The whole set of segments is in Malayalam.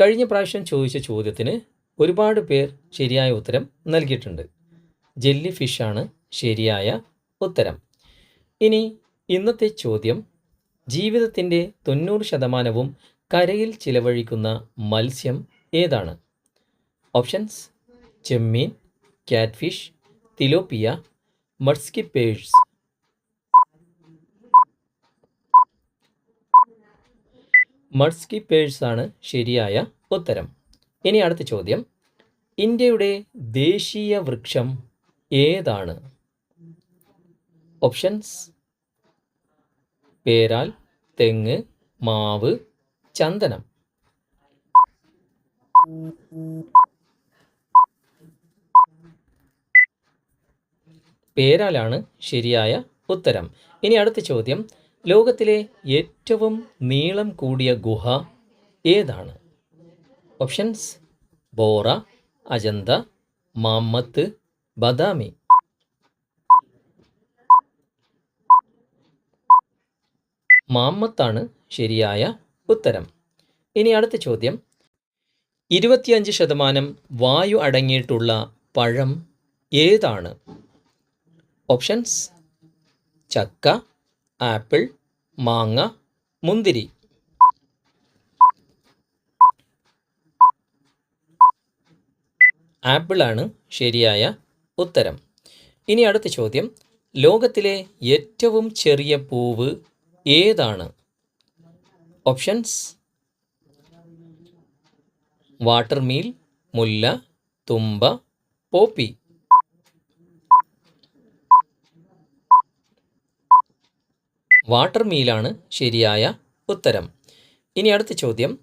കഴിഞ്ഞ പ്രാവശ്യം ചോദിച്ച ചോദ്യത്തിന് ഒരുപാട് പേർ ശരിയായ ഉത്തരം നൽകിയിട്ടുണ്ട്. ജെല്ലി ഫിഷാണ് ശരിയായ ഉത്തരം. ഇനി ഇന്നത്തെ ചോദ്യം ജീവിതത്തിന്റെ തൊണ്ണൂറ് ശതമാനവും കരയിൽ ചിലവഴിക്കുന്ന മത്സ്യം ഏതാണ്? ഓപ്ഷൻസ് ചെമ്മീൻ കാറ്റ്ഫിഷ് തിലോപ്പിയ മഡ്സ്കിപ്പേഴ്സ് മഡ്സ്കിപ്പേഴ്സ് ആണ് ശരിയായ ഉത്തരം. ഇനി അടുത്ത ചോദ്യം. ഇന്ത്യയുടെ ദേശീയ വൃക്ഷം ഏതാണ്? ഓപ്ഷൻസ്. പേരാൽ തെങ്ങ് മാവ് ചന്ദനം. പേരാലാണ് ശരിയായ ഉത്തരം. ഇനി അടുത്ത ചോദ്യം. ലോകത്തിലെ ഏറ്റവും നീളം കൂടിയ ഗുഹ ഏതാണ്? Options Borra Ajanta Mammoth Badami. മാമ്മത്താണ് ശരിയായ ഉത്തരം. ഇനി അടുത്ത ചോദ്യം. ഇരുപത്തിയഞ്ച് ശതമാനം വായു അടങ്ങിയിട്ടുള്ള പഴം ഏതാണ്? ഓപ്ഷൻസ് ചക്ക ആപ്പിൾ മാങ്ങ മുന്തിരി. ആപ്പിളാണ് ശരിയായ ഉത്തരം. ഇനി അടുത്ത ചോദ്യം. ലോകത്തിലെ ഏറ്റവും ചെറിയ പൂവ് ഏതാണ്? ഓപ്ഷൻസ്. വാട്ടർമീൽ മുല്ല തുമ്പ പോപ്പി. വാട്ടർമീലാണ് ശരിയായ ഉത്തരം. ഇനി അടുത്ത ചോദ്യം.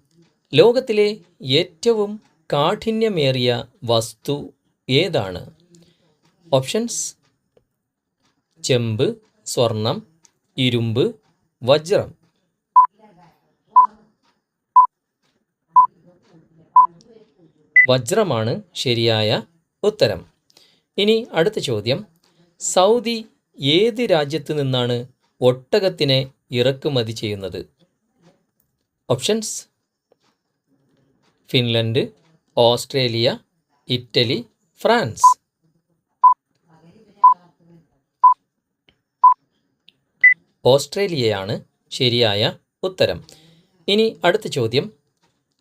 ലോകത്തിലെ ഏറ്റവും കാഠിന്യമേറിയ വസ്തു ഏതാണ്? ഓപ്ഷൻസ് ചെമ്പ് സ്വർണം ഇരുമ്പ് വജ്രം. വജ്രമാണ് ശരിയായ ഉത്തരം. ഇനി അടുത്ത ചോദ്യം. സൗദി ഏത് രാജ്യത്ത് നിന്നാണ് ഒട്ടകത്തിനെ ഇറക്കുമതി ചെയ്യുന്നത്. Options. Finland Australia Italy France. ഓസ്ട്രേലിയയാണ് ശരിയായ ഉത്തരം. ഇനി അടുത്ത ചോദ്യം.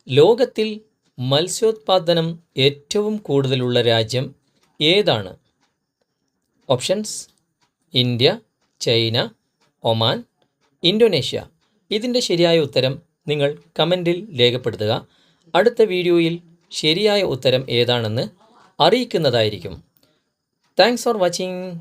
ലോകത്തിൽ മത്സ്യോത്പാദനം ഏറ്റവും കൂടുതലുള്ള രാജ്യം ഏതാണ്? Options. India China Oman Indonesia. ഇതിന്റെ ശരിയായ ഉത്തരം നിങ്ങൾ കമന്റിൽ രേഖപ്പെടുത്തുക. അടുത്ത വീഡിയോയിൽ ശരിയായ ഉത്തരം ഏതാണെന്ന് അറിയിക്കുന്നതായിരിക്കും. Thanks for watching